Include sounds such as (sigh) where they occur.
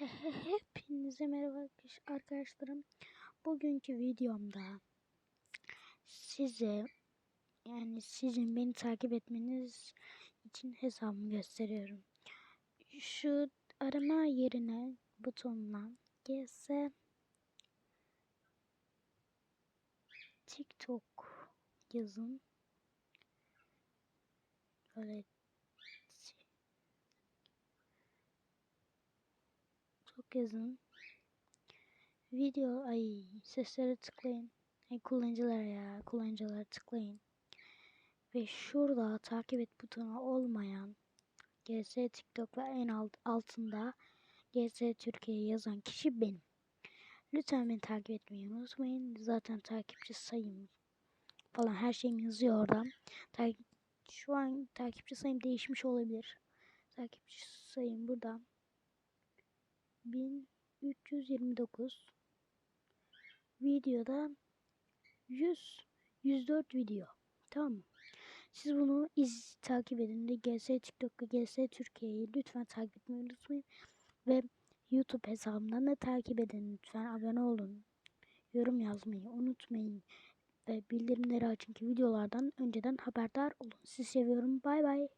(laughs) Hepinize merhaba arkadaşlarım. Bugünkü videomda size yani sizin beni takip etmeniz için hesabımı gösteriyorum. Şu arama yerine butonuna GS TikTok yazın. Böyle çok yazın. Video ay seslere tıklayın. Ay kullanıcılar ya kullanıcılara tıklayın. Ve şurada takip et butonu olmayan GS TikTok ve en alt, altında GS Türkiye yazan kişi benim. Lütfen beni takip etmeyi unutmayın. Zaten takipçi sayım falan her şeyim yazıyor orada. Takip, şu an takipçi sayım değişmiş olabilir. Takipçi sayım burada. 1329 videoda 100 104 video. Tamam? Siz bunu iz takip edin de GS TikTok'u GS Türkiye'yi lütfen takip etmeyi unutmayın. Ve YouTube hesabımdan da takip edin lütfen. Abone olun. Yorum yazmayı unutmayın. Ve bildirimleri açın ki videolardan önceden haberdar olun. Sizi seviyorum. Bay bay.